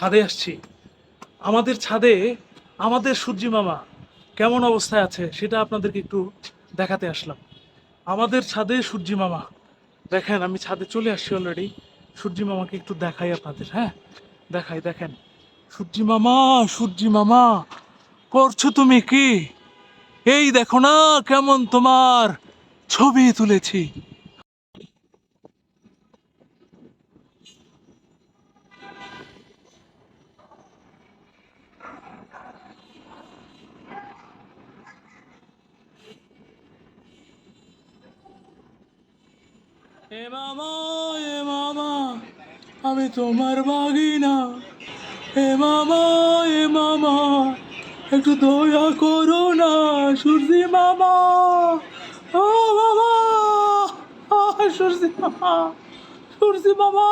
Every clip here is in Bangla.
ছাদে আসছি। আমাদের ছাদে আমাদের সূর্যি মামা কেমন অবস্থায় আছে সেটা আপনাদেরকে একটু দেখাতে আসলাম। আমাদের ছাদে সূর্যি মামা। দেখেন, আমি ছাদে চলে আসছি অলরেডি সূর্যি মামাকে একটু দেখাই আপনাদের হ্যাঁ? দেখাই, দেখেন। সূর্যি মামা সূর্যি মামা করছ তুমি কি? এই দেখো না, কেমন তোমার ছবি তুলেছি। এ মামা এ মামা, আমি তোমার বাগিনা। এ মামা এ মামা, একটু দয়া করো না, সূর্যি মামা। ও মামা সূর্যি মামা সূর্যি মামা,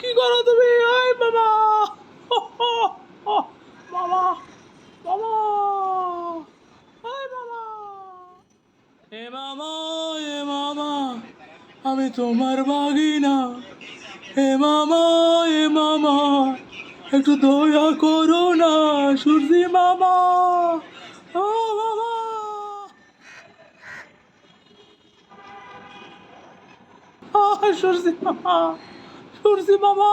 কি করো তুমি? ওই মামা মামা মামা মামা। এ মামা আমি তোমার বাগিনা। এ মামা এ মামা একটু দয়া করো না সূর্যি মামা। ও মামা। সূর্যি মামা সূর্যি মামা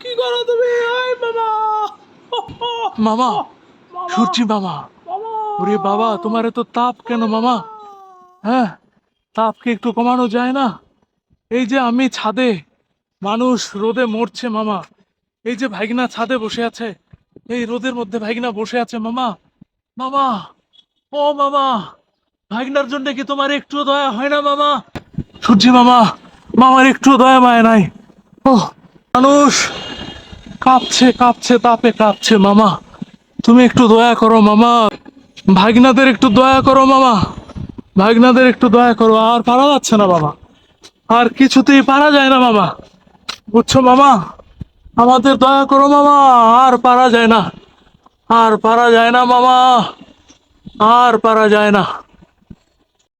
কি করো তুমি? ওই মামা। মামা সূর্যি মামা। ওরে বাবা তোমার এত তাপ কেন মামা? হ্যাঁ? তাপকে একটু কমানো যায় না? এই যে আমি ছাদে, মানুষ রোদে মরছে মামা। এই যে ভাইগনা ছাদে বসে আছে, এই রোদের মধ্যে ভাইগনা বসে আছে মামা। মামা, ও মামা ভাইগনার জন্য কি তোমার একটু দয়া হয় না মামা? সূর্যি মামা, মামার একটু দয়া মায় নাই। ও মানুষ, কাঁপছে কাঁপছে, তাপে কাঁপছে মামা। তুমি একটু দয়া করো মামা। ভাগনাদের একটু দয়া করো মামা। ভাগনাদের একটু দয়া করো, আর পারা যাচ্ছে না বাবা। আর কিছুতেই পারা যায় না মামা। বুঝছ মামা? আমাদের দয়া করো মামা, আর পারা যায় না। আর পারা যায় না মামা। আর পারা যায় না।